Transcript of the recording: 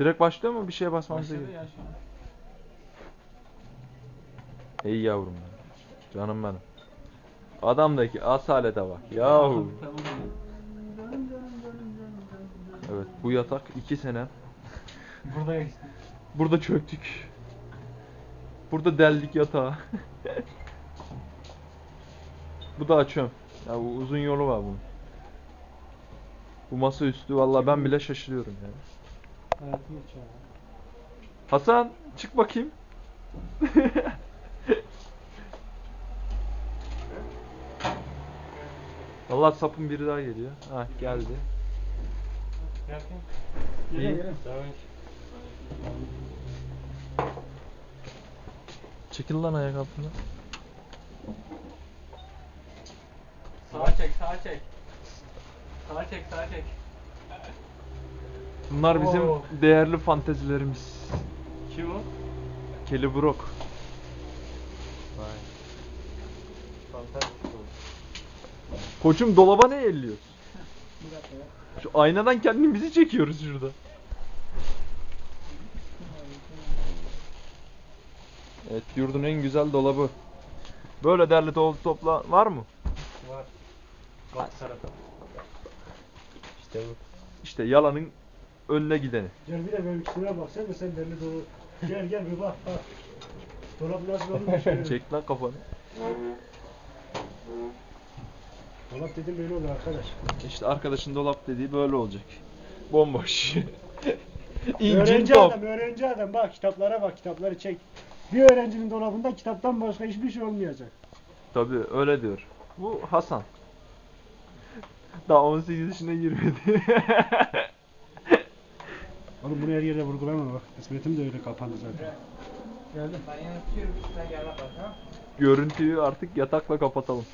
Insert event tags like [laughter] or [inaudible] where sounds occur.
Direkt başlıyor mu? Bir şeye basmamız Başladı ya şu an. Ey yavrum benim. Canım benim. Adamdaki asalete bak. Yahu. [laughs] Tamam. Evet bu yatak iki sene. [laughs] Burada geçti. Burada çöktük. Burada deldik yatağı. [laughs] bu da açıyorum. Ya bu uzun yolu var bunun. Bu masa üstü vallahi ben bile şaşırıyorum yani. Hasan çık bakayım. [laughs] Allah sapın biri daha geliyor. Ha geldi. İyi. Çekil lan ayak altına. Sağa çek, sağa çek. Sağa çek, sağa çek. Bunlar bizim Oo. değerli fantezilerimiz. Kim o? Kelly Brock. Vay. Fantastik. Koçum dolaba ne elliyoruz? [laughs] Şu aynadan kendimizi çekiyoruz şurada. Evet yurdun en güzel dolabı. Böyle derli toplu topla var mı? Var. Bak tarafa. İşte bu. İşte yalanın önüne gideni. Gel bir de benim şuna bak sen de sen belli doğru. Gel gel bir bak bak. Dolap nasıl olmuş? [laughs] Çek lan kafanı. Dolap dedim böyle olur arkadaş. İşte arkadaşın dolap dediği böyle olacak. Bomboş. [laughs] İncin öğrenci top. adam, öğrenci adam. Bak kitaplara bak, kitapları çek. Bir öğrencinin dolabında kitaptan başka hiçbir şey olmayacak. Tabii öyle diyor. Bu Hasan. Daha 18 yaşına girmedi. [laughs] Oğlum bunu her yerde vurgulama bak. Kısmetim de öyle kapandı zaten. Geldim. Ben yanıtıyorum. Sen gel bak. Ha? Görüntüyü artık yatakla kapatalım.